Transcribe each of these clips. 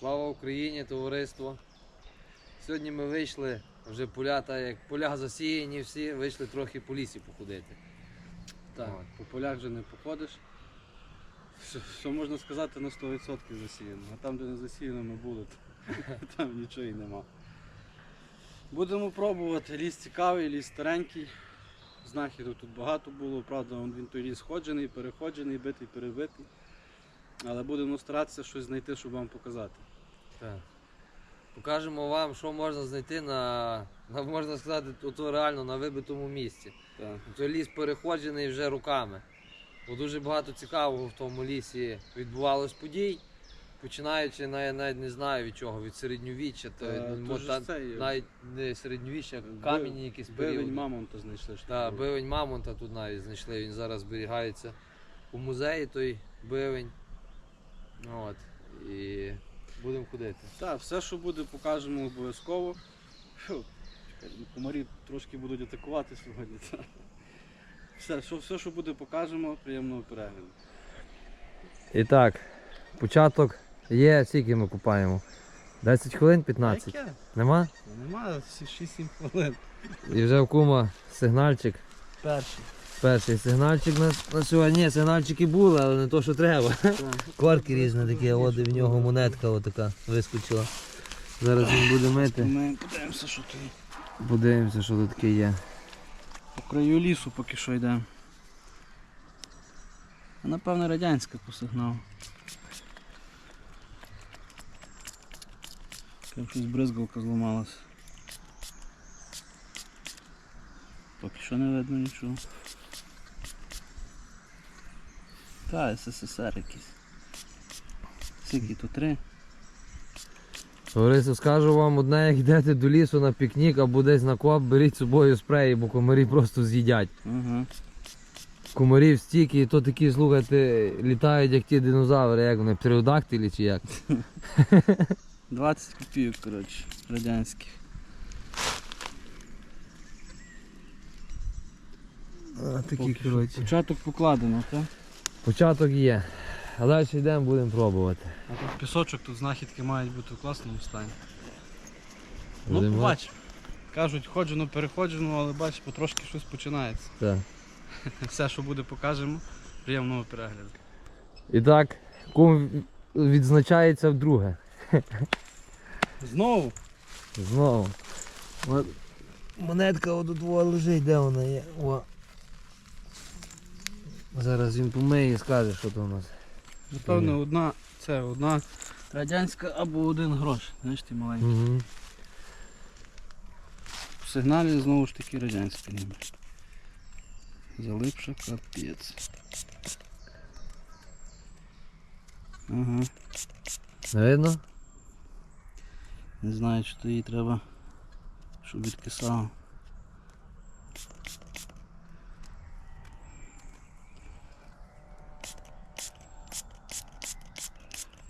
Слава Україні, товариство. Сьогодні ми вийшли, вже поля, та як поля засіяні всі, вийшли трохи по лісі походити. Так, От. по полях вже не походиш. Що, що можна сказати на 100% засіяно. А там, де не засіяно, ми були, то там нічого і нема. Будемо пробувати. Ліс цікавий, ліс старенький. Знахідок тут багато було, правда, він той ліс ходжений, переходжений, битий, перебитий. Але будемо старатися щось знайти, щоб вам показати. Так. Покажемо вам, що можна знайти на, на можна сказати, ото реально на вибитому місці. Так. Той ліс переходжений вже руками. Бо дуже багато цікавого в тому лісі відбувалось подій. Починаючи навіть, навіть не знаю від чого, від середньовіччя, то, Та, мо- то та- це є. навіть не середньовіччя, камінь якісь Бивень мамонта знайшли. що Так, бивень мамонта тут навіть знайшли, він зараз зберігається у музеї той бивень. Ну, От. І будемо ходити. Так, все, що буде, покажемо обов'язково. Ну, Комарі трошки будуть атакувати сьогодні. та. Все, що, все, що буде, покажемо. Приємного перегляду. І так, початок є, скільки ми купаємо? 10 хвилин, 15. Яке? Нема? Немає всі 6-7 хвилин. І вже в кума сигнальчик. Перший. Перший сигнальчик на, на сьогодні. Ні, сигнальчики були, але не то, що треба. Корки різні такі, от і в нього монетка отака вискочила. Зараз він буде мити. Ми подивимося, що тут. є. Подивимося, що тут таке є. По краю лісу поки що йде. А напевно радянська по сигналу. Там щось бризгалка зламалась. Поки що не видно нічого. Та, СССР якийсь. Скільки тут три? Товариство, скажу вам одне, як йдете до лісу на пікнік або десь на коп, беріть з собою спреї, бо комарі просто з'їдять. Ага. Комарів стільки, і то такі, слухайте, літають як ті динозаври, як вони, птеродактилі чи як. 20 копійок, коротше, радянських. А, Поки що. Початок покладено, так? Початок є. А далі йдемо, будемо пробувати. А тут пісочок, тут знахідки мають бути в класному стані. Ну, Будемо- побач. Кажуть, ходжено, переходжено, але бач, потрошки щось починається. Так. Все, що буде, покажемо. Приємного перегляду. І так, кум відзначається вдруге. Знову? Знову. Монетка от тут во лежить, де вона є. О. Зараз він помиє і скаже, що то у нас. Напевно, одна, це одна радянська або один грош. Знаєш, ти маленький. Угу. В сигналі знову ж таки радянський ніби. Залипша капець. Ага. Не видно? Не знаю, чи то їй треба, щоб відкисало.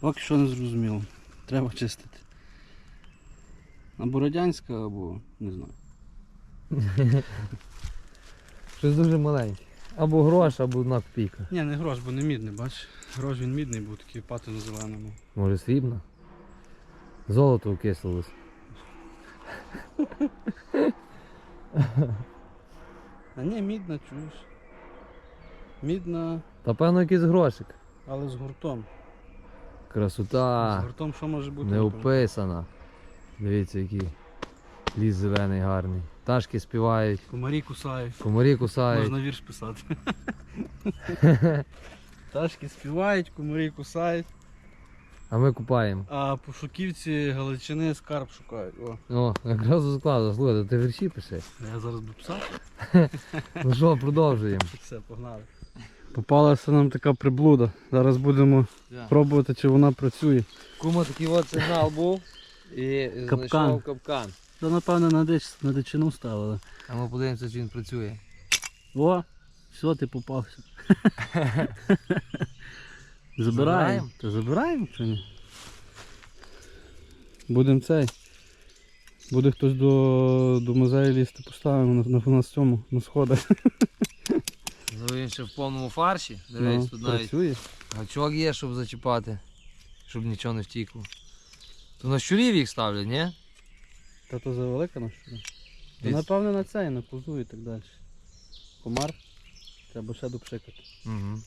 Поки що не зрозуміло. Треба чистити. Або радянська, або не знаю. Щось дуже маленьке. Або грош, або одна копійка. Ні, не грош, бо не мідний, бач. Грош він мідний був, такий патино зеленому. Може срібна? Золото окислилось. А ні, мідна, чуєш. Мідна, Та певно якийсь грошик. але з гуртом. З Красота. гуртом що може бути? Не описана. Дивіться, який ліс зелений гарний. Пташки співають, Комарі кусають. комарі кусають. Можна вірш писати. Пташки співають, комарі кусають, А ми купаємо. а пошуківці Галичини скарб шукають. О, О, якраз складу, слухай, ти вірші пиши. я зараз буду писати. Ну що, продовжуємо. Все, погнали. Попалася нам така приблуда. Зараз будемо пробувати, чи вона працює. Кума такий от сигнал був і Капкан. знайшов капкан. Та напевно на, дич, на дичину ставили. А ми подивимося, чи він працює. О, все, ти попався. Забираємо? Забираємо. Та забираємо чи ні? Будемо цей. Буде хтось до, до музею лізти, поставимо на, на, на цьому, на сходах. Ну він ще в повному фарші. Дивись, Ну, тут навіть працює. гачок є, щоб зачіпати, щоб нічого не втікло. То на щурів їх ставлять, ні? Та то завелика на що? Десь. Напевне на цей, на козу і так далі. Комар. Треба ще допшикати. Угу.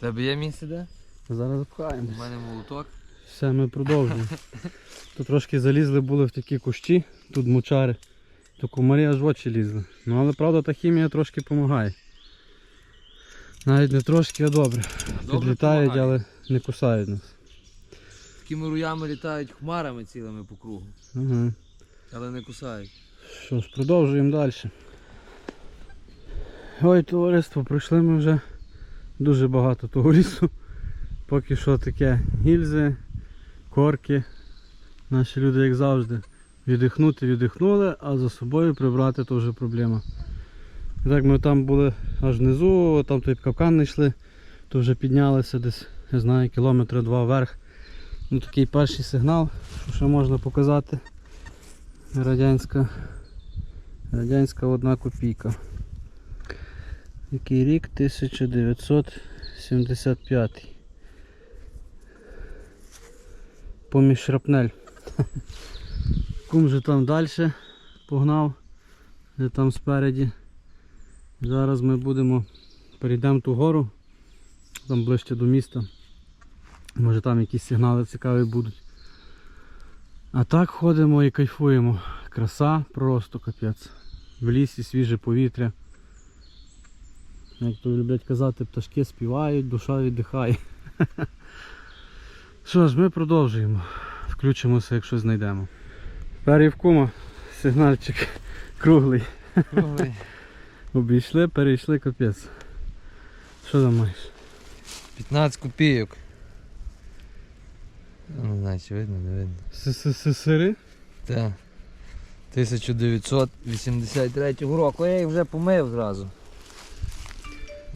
Тебе є місце де? Зараз запхаємо. У мене молоток. Все, ми продовжуємо. Тут трошки залізли були в такі кущі, тут мочари. То комарі аж в очі лізли. Ну але правда та хімія трошки допомагає. Навіть не трошки, а добре. Підлітають, але не кусають нас. Такими руями літають хмарами цілими по кругу, Ага. але не кусають. Що ж, продовжуємо далі. Ой, товариство, пройшли ми вже дуже багато того лісу. Поки що таке гільзи, корки. Наші люди, як завжди, віддихнути віддихнули, а за собою прибрати то вже проблема. Так ми там були аж внизу, там той капкан не йшли, то вже піднялися десь, я знаю, кілометра два вверх. Ну такий перший сигнал, що ще можна показати. Радянська Радянська одна копійка. Який рік? 1975. Поміж шрапнель. Кум же там далі погнав, де там спереді. Зараз ми будемо перейдемо ту гору, там ближче до міста. Може там якісь сигнали цікаві будуть. А так ходимо і кайфуємо. Краса просто капець. В лісі свіже повітря. Як то люблять казати, пташки співають, душа віддихає. Що ж, ми продовжуємо. Включимося, якщо знайдемо. Тепер і в кума сигнальчик круглий. Круглий. Обійшли, перейшли капець. Що там маєш? 15 копійок. Ну, Не знаю, чи видно, не видно. Сири? Так. 1983 року. Я їх вже помив зразу.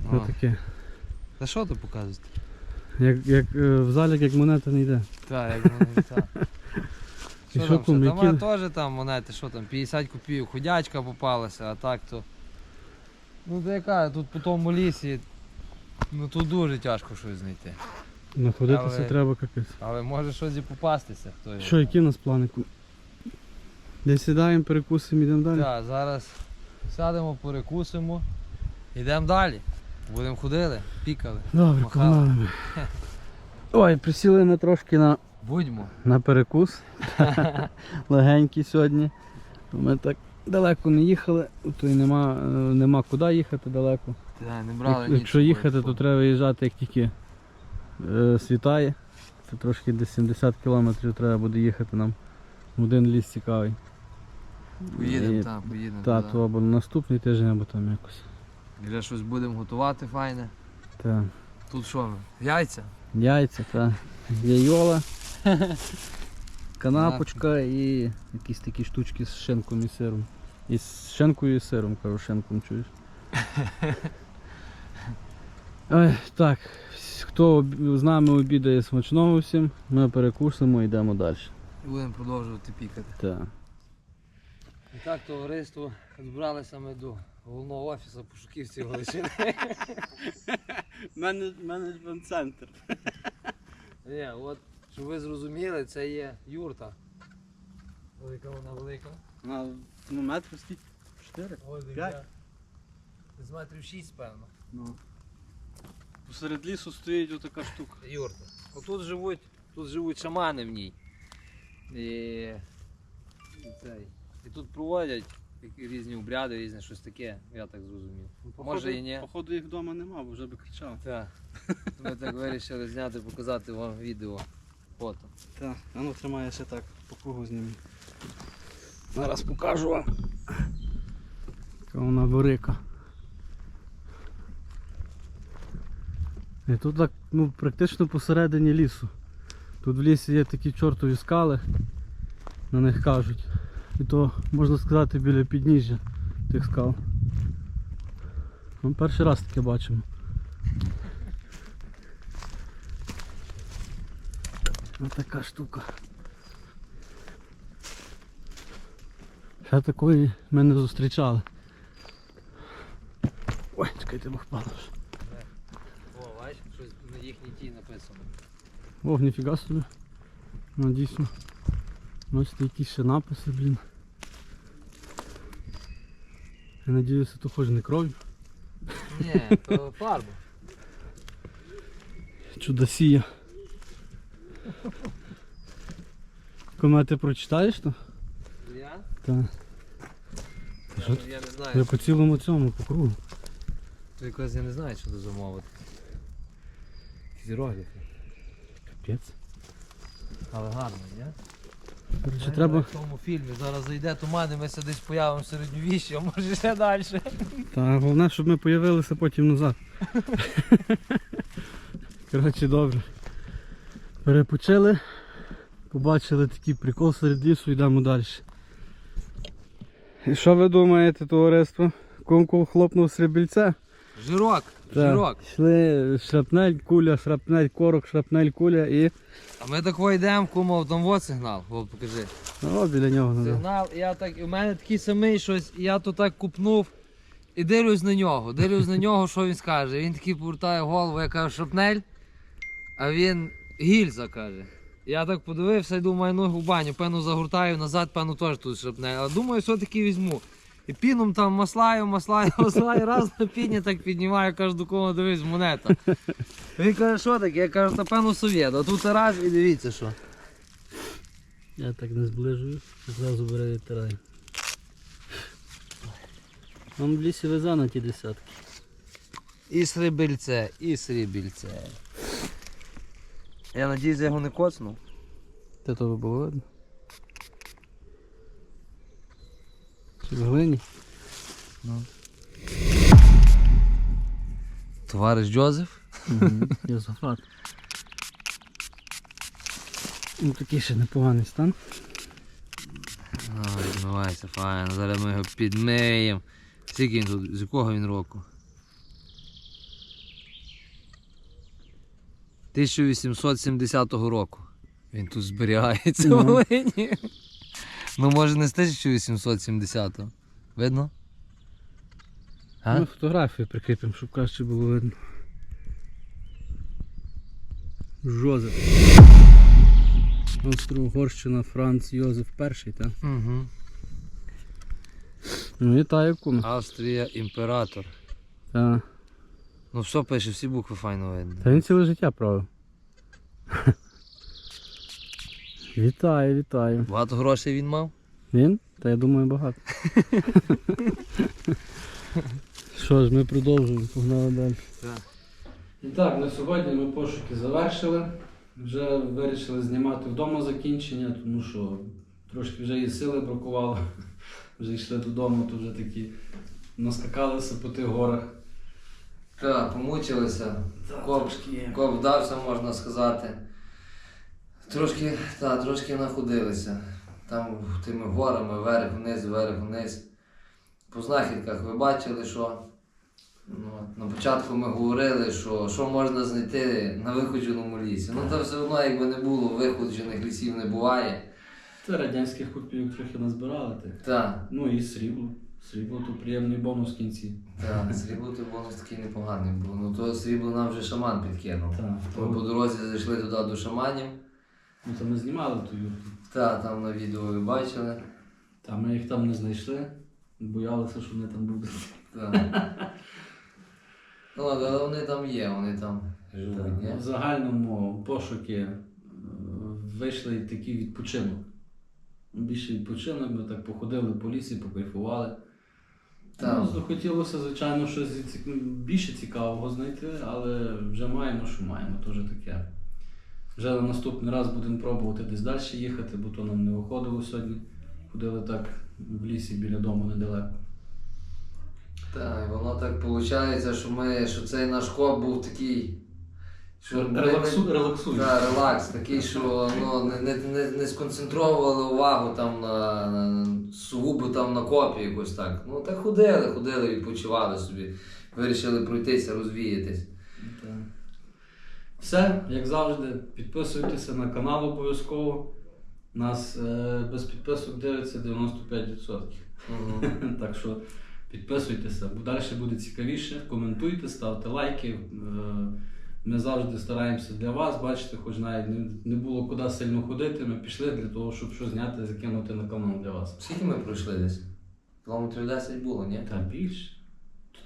Що О. таке? Та що тут показують? Як, як е, в залік, як монета не йде. Так, як. І Що що, там, кум, ще? Там мене теж там монети, що там, 50 копійок, ходячка попалася, а так то. Ну то яка, тут по тому лісі, ну тут дуже тяжко щось знайти. Находитися Але- треба капець. Але може щось і попастися, хто його. Що, які в нас плани? Десь сідаємо, перекусимо, йдемо далі. Так, зараз сядемо, перекусимо, йдемо далі. Будемо ходили, пікали. Добре, Махали. погнали ми. Ой, присіли ми трошки на, Будьмо. на перекус. Легенький сьогодні. Ми так далеко не їхали, то й нема, е, нема куди їхати далеко. Так, не брали Як- Якщо їхати, то треба виїжджати, як тільки е, світає. Це трошки десь 70 кілометрів треба буде їхати нам. в Один ліс цікавий. Поїдемо, так, поїдемо. Та, то або на наступний тиждень, або там якось. Вже щось будемо готувати файне. Та. Тут що? Яйця? Яйця, та. Яйола. Канапочка і якісь такі штучки з шинком і сиром. І з шинкою і сиром, кажу, шинком чуєш. Ой, так, хто з нами обідає смачного всім, ми перекусимо і йдемо далі. І будемо продовжувати пікати. Так. І так, товариство, збралися ми до головного офісу пошуківців Галичини. Менеджмент центр. Ні, от, щоб ви зрозуміли, це є юрта. Велика вона велика. На ну, метрів скільки? Чотири? Ось П'ять? З метрів 6, певно. Ну. Посеред лісу стоїть отака штука. Юрта. Отут живуть, тут живуть шамани в ній. І, і, цей, і тут проводять різні обряди, різне щось таке, я так зрозумів. Може і ні. Походу їх вдома нема, бо вже би кричав. Так. Ми так вирішили зняти, показати вам відео. Фото. Так, а ну тримає так, по кругу знімі. Зараз покажу вам. Яка вона велика. І тут так, ну, практично посередині лісу. Тут в лісі є такі чортові скали, на них кажуть. І то, можна сказати, біля підніжжя тих скал. Ми перший раз таке бачимо. Ось така штука. Ще такої ми не зустрічали. Ой, чекайте, бо впало. О, бачиш, щось на їхній тій написано. О, ніфіга собі. Ну дійсно. Бачите, якісь ще написи, блін. Я надіюся, то хоч не кров'ю. Ні, то фарба. Чудосія. Коли ти прочитаєш то? Я? Так. Я, я не Я знаю. по цілому цьому по кругу. То якраз я не знаю, що тут замовити. Якісь іерогліфи. Капець. Але гарно, ні? Коротше, треба. В тому фільмі зараз зайде туман і ми все десь появимо в середньовіччі, а може ще далі. Та головне, щоб ми появилися потім назад. Коротше, добре. Перепочили. Побачили такий прикол серед лісу, йдемо далі. І що ви думаєте, товариство? Кумку хлопнув срібільце? Жирок, жирок. Йшли шрапнель, куля, шрапнель, корок, шрапнель, куля і. А ми тако йдемо, кума, там вот сигнал. О, покажи. О, біля нього назад. Сигнал, я так, у мене такий самий щось, я то так купнув. І дивлюсь на нього, дивлюсь на нього, що він скаже. Він такий повертає голову, я кажу, шапнель, а він гільза каже. Я так подивився і думаю, ну в баню, певно загортаю назад, певно теж тут шапнель. А думаю, все-таки візьму. І піном там маслаю, маслаю, маслаю, раз на піні так піднімаю, кажу, до кого дивись, монета. Він каже, що таке? Я кажу, та певно совєт. А тут раз і дивіться що. Я так не зближую, зразу бере відтираю. Вам в лісі везе на ті десятки. І срібільце, і срібільце. Я надіюсь, я його не коцнув. Те то було видно. Чи глині? Товариш Джозеф? Зафат. Ну такий ще непоганий стан. Ой, відмивається файно. Зараз ми його підмиємо. Скільки він тут? З якого він року? 1870 року. Він тут зберігається Ну. в Волині. Ну може не з 1870-го. Видно? А? Ми фотографію прикріпимо, щоб краще було видно. Жозеф. Австро-Угорщина, Франц Йозеф І, так? Угу. Ну вітаю куме. Австрія імператор. Та. Ну все пише, всі букви файно видно. Та він ціле життя правив. Вітаю, вітаю. Багато грошей він мав? Він? Та я думаю багато. Що ж, ми продовжуємо, погнали далі. Так. І так, на сьогодні ми пошуки завершили. Вже вирішили знімати вдома закінчення, тому що трошки вже і сили бракувало. Вже йшли додому, то вже такі наскакалися по тих горах. Так, помучилися. Коп, коп вдався, можна сказати. Трошки, та, трошки находилися. Там тими горами, вверх вниз, вверх вниз. По знахідках ви бачили, що ну, на початку ми говорили, що, що можна знайти на виходженому лісі. Ну та все одно, якби не було, виходжених лісів не буває. Це радянських копійок трохи назбирали. ти. Так, Ну і срібло. Срібло то приємний бонус в кінці. так, срібло ти бонус такий непоганий був. Ну то срібло нам вже шаман підкинув. Так, Ми по дорозі зайшли туди до шаманів. Ну то ми знімали ту юрту. Та, там на відео ви бачили. Та ми їх там не знайшли. Боялися, що вони там будуть. Та. Ну, але вони там є, вони там живуть, ні? В загальному пошуки е, вийшли такий відпочинок. Більше відпочинок, ми так походили по лісі, покайфували. Ну, хотілося, звичайно, щось ці- більше цікавого знайти, але вже маємо, що маємо, теж таке. Вже на наступний раз будемо пробувати десь далі їхати, бо то нам не виходило сьогодні. Ходили так в лісі біля дому недалеко. Так, воно так виходить, що ми, що цей наш хоб був такий. Що Релаксу, релаксуй. Та, релакс, такий, що ну, не, не, не, не сконцентровували увагу там на, на сугубо там на копі якось так. Ну так ходили, ходили, відпочивали собі. Вирішили пройтися, розвіятись. Так. Все, як завжди, підписуйтеся на канал обов'язково. Нас е, без підписок дивиться 95%. Мгм. так що підписуйтеся, бо далі буде цікавіше. Коментуйте, ставте лайки. Е, Ми завжди стараємося для вас, бачите, хоч навіть не, було куди сильно ходити, ми пішли для того, щоб щось зняти, закинути на канал для вас. Скільки ми пройшли десь? Кілометрів 10 було, ні? Та більше.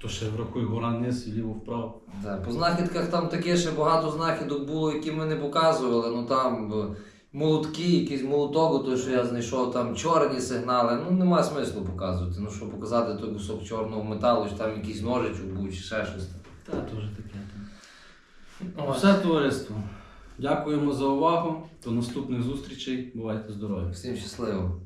То ще врахуй гора вниз і ліво вправо. Так, по знахідках там таке ще багато знахідок було, які ми не показували. Ну там молотки, якийсь молоток, той, що я знайшов, там чорні сигнали. Ну нема смислу показувати. Ну що показати той кусок чорного металу, чи там якийсь ножичок був, чи ще щось. Та теж таке. Все товариство. Дякуємо за увагу. До наступних зустрічей. Бувайте здорові. Всім щасливо.